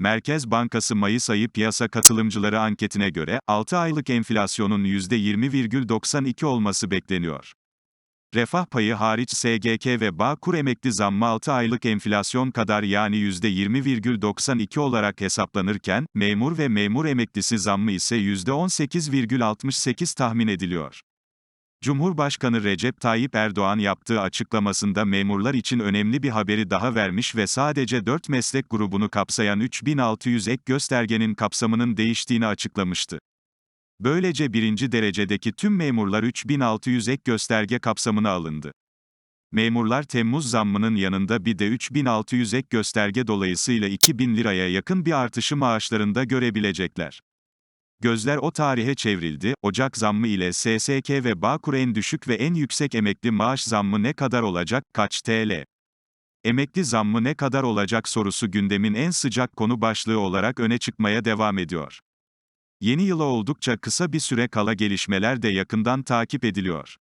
Merkez Bankası Mayıs ayı piyasa katılımcıları anketine göre, 6 aylık enflasyonun %20,92 olması bekleniyor. Refah payı hariç SGK ve Bağkur emekli zammı 6 aylık enflasyon kadar yani %20,92 olarak hesaplanırken, memur ve memur emeklisi zammı ise %18,68 tahmin ediliyor. Cumhurbaşkanı Recep Tayyip Erdoğan yaptığı açıklamasında memurlar için önemli bir haberi daha vermiş ve sadece 4 meslek grubunu kapsayan 3600 ek göstergenin kapsamının değiştiğini açıklamıştı. Böylece birinci derecedeki tüm memurlar 3600 ek gösterge kapsamına alındı. Memurlar Temmuz zammının yanında bir de 3600 ek gösterge dolayısıyla 2000 liraya yakın bir artışı maaşlarında görebilecekler. Gözler o tarihe çevrildi, Ocak zammı ile SSK ve Bağkur en düşük ve en yüksek emekli maaş zammı ne kadar olacak, kaç TL? Emekli zammı ne kadar olacak sorusu gündemin en sıcak konu başlığı olarak öne çıkmaya devam ediyor. Yeni yıla oldukça kısa bir süre kala gelişmeler de yakından takip ediliyor.